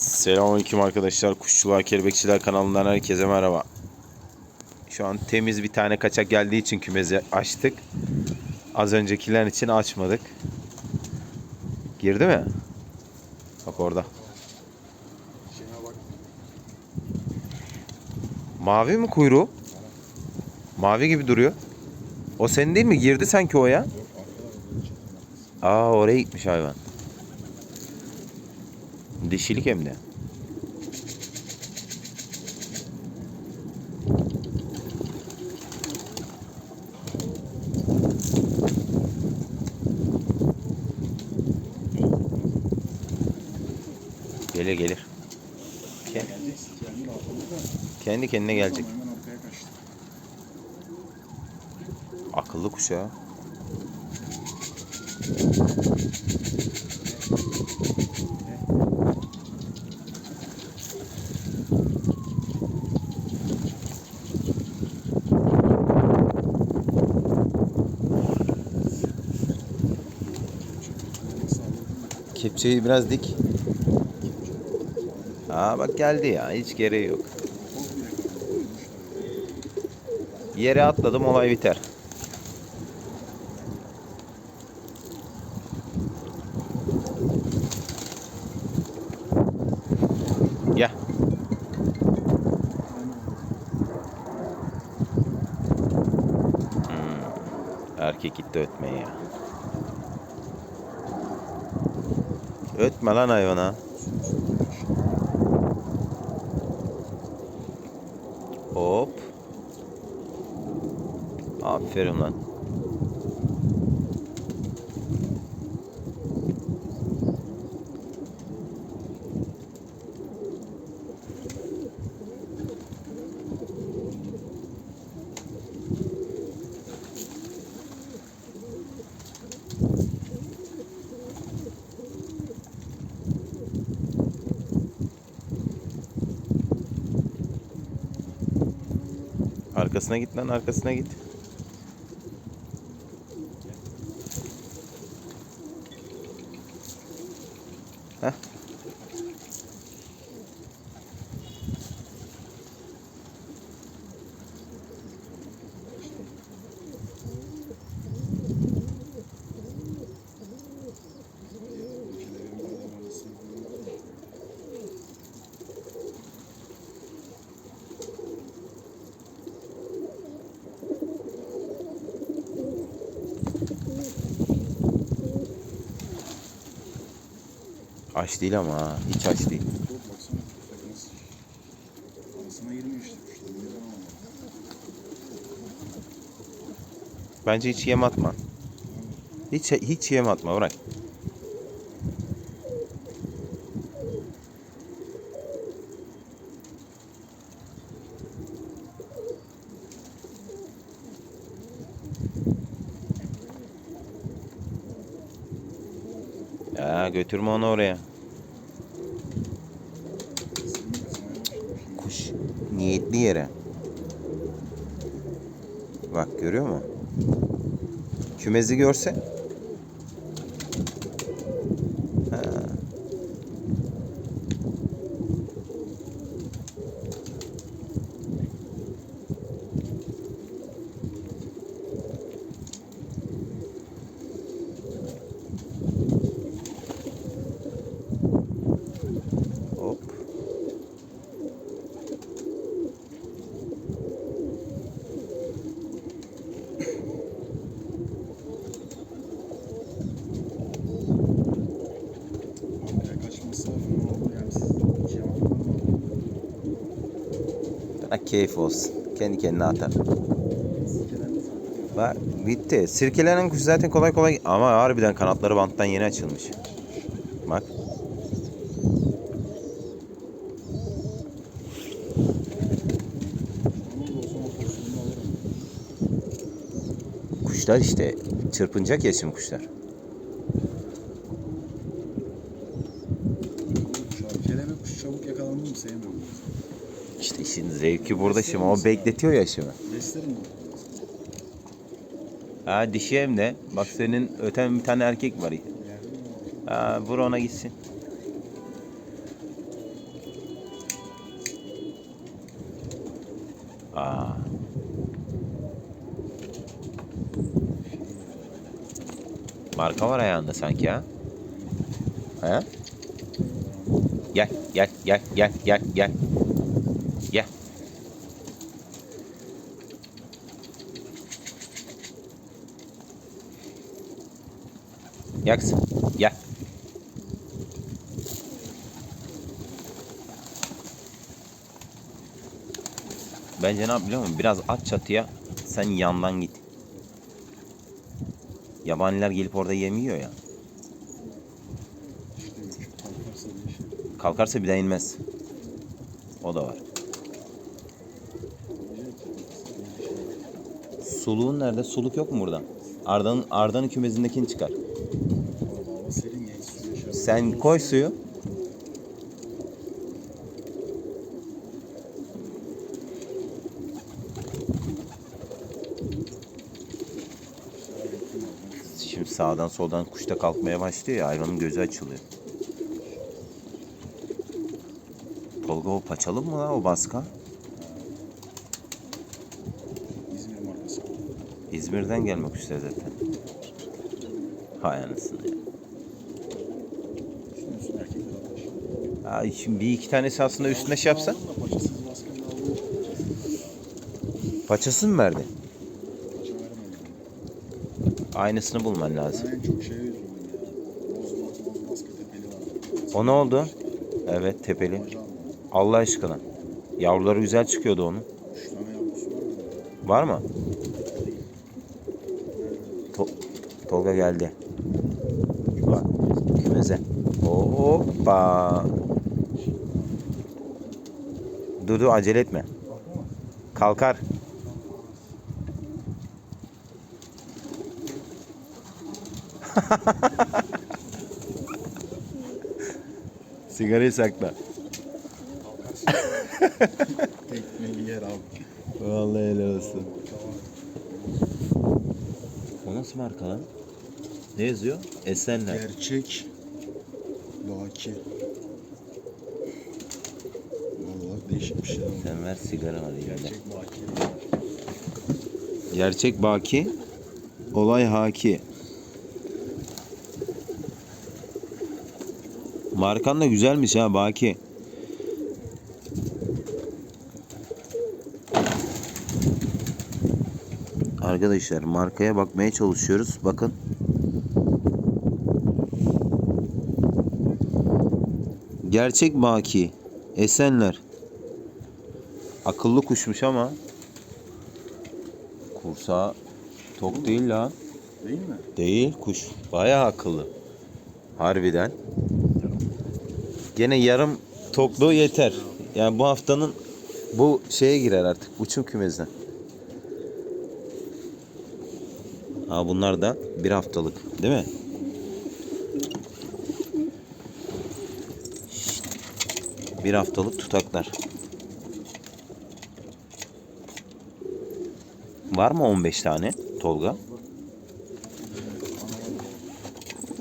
Selamünaleyküm arkadaşlar. Kuşçular, Kelebekçiler kanalından herkese merhaba. Şu an temiz bir tane kaçak geldiği için kümezi açtık. Az öncekiler için açmadık. Girdi mi? Bak orada. Mavi mi kuyruğu? Mavi gibi duruyor. O senin değil mi? Girdi sanki o ya. Aa oraya gitmiş hayvan. Dişilik hem de. Gelir gelir. Ke- Kendi kendine gelecek. Akıllı kuş ya. Kepçeyi biraz dik. Aa bak geldi ya. Hiç gereği yok. Yere atladım olay biter. Gel. Hmm, Erkek gitti ötmeye ya. Ötme lan hayvana. Hop. Aferin lan. Arkasına git lan arkasına git. Aç değil ama ha. Hiç aç değil. Bence hiç yem atma. Hiç hiç yem atma bırak. Ya götürme onu oraya. Kuş niyetli yere. Bak görüyor mu? Kümezi görse. Ha. Hop. Arkaya kaçmazsa ne oldu yani siz iki yamaktan mı oldu? Bana keyif olsun. Kendi kendine atar. Bak bitti. Sirkelenen kuş zaten kolay kolay ama harbiden kanatları banttan yeni açılmış. Bak. Kuşlar işte çırpınacak ya şimdi kuşlar. Zevki burada şimdi. O bekletiyor ya şimdi. Ha dişi hem de. Bak senin öten bir tane erkek var. Ha vur ona gitsin. Aa. Marka var ayağında sanki ha. Ha? Gel gel gel gel gel gel. Gel. Gel kızım, gel. Bence ne yap biliyor musun? Biraz at çatıya, sen yandan git. Yabaniler gelip orada yemiyor ya. Kalkarsa bir daha inmez. O da var. Suluğun nerede? Suluk yok mu burada? Arda'nın Arda'nın kümesindekini çıkar. Orada hava serin ya. hiç su yaşar. Sen koy suyu. Şimdi sağdan soldan kuş da kalkmaya başlıyor ya hayvanın gözü açılıyor. Tolga o paçalı mı la o baska? İzmir markası. İzmir'den gelmek üzere zaten. Hay anasını ya. Ay şimdi bir iki tanesi aslında üstüne şey yapsa. Aldım da Paçasız baskıyla aldım. Paçası mı verdi? Aynısını bulman lazım. O ne oldu? Evet tepeli. Allah aşkına. Yavruları güzel çıkıyordu onun. Var mı? To- Tolga geldi. Bak kümeze. Hoppa. Dur dur acele etme. Kalkar. Sigarayı sakla. Tekmeyi yer abi. Vallahi helal olsun. O nasıl marka lan? Ne yazıyor? Esenler. Gerçek Baki. Vallahi değişik bir ver sigara var elinde. Gerçek Baki. Gerçek baki, olay haki. Markan da güzelmiş ha baki. Arkadaşlar markaya bakmaya çalışıyoruz. Bakın. Gerçek baki. Esenler. Akıllı kuşmuş ama Kursağı tok değil lan. Değil mi? Değil kuş. Bayağı akıllı. Harbiden. Gene yarım tokluğu yeter. Yani bu haftanın bu şeye girer artık. Uçum kümesine. Ha bunlar da bir haftalık. Değil mi? Bir haftalık tutaklar. Var mı 15 tane Tolga?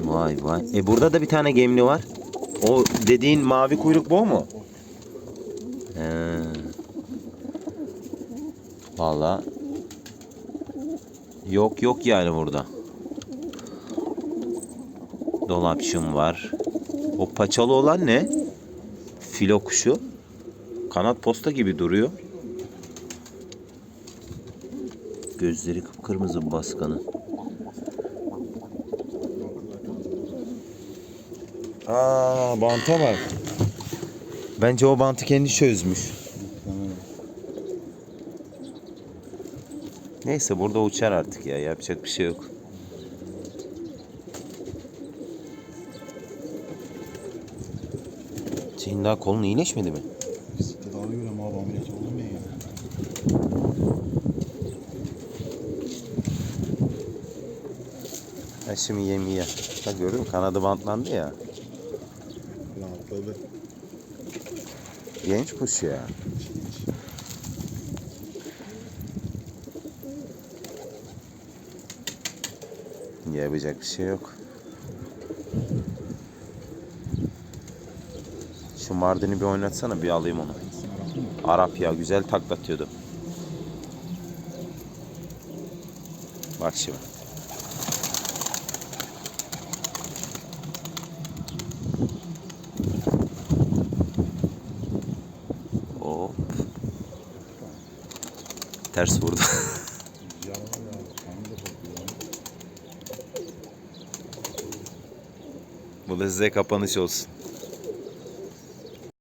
Vay vay. E burada da bir tane gemli var. O dediğin mavi kuyruk bu mu? He. Valla. Yok yok yani burada. Dolapçım var. O paçalı olan ne? Filo kuşu. Kanat posta gibi duruyor. Gözleri kıpkırmızı baskanı. Aa banta bak. Bence o bantı kendi çözmüş. Neyse burada uçar artık ya. Yapacak bir şey yok. Senin daha kolun iyileşmedi mi? Ha şimdi yemiye. Bak gördün mü kanadı bantlandı ya. Lan. Genç kuş ya. Yapacak bir şey yok. Şu Mardin'i bir oynatsana bir alayım onu. Arap ya güzel taklatıyordu. Bak şimdi. Ters vurdu. Bu da size kapanış olsun.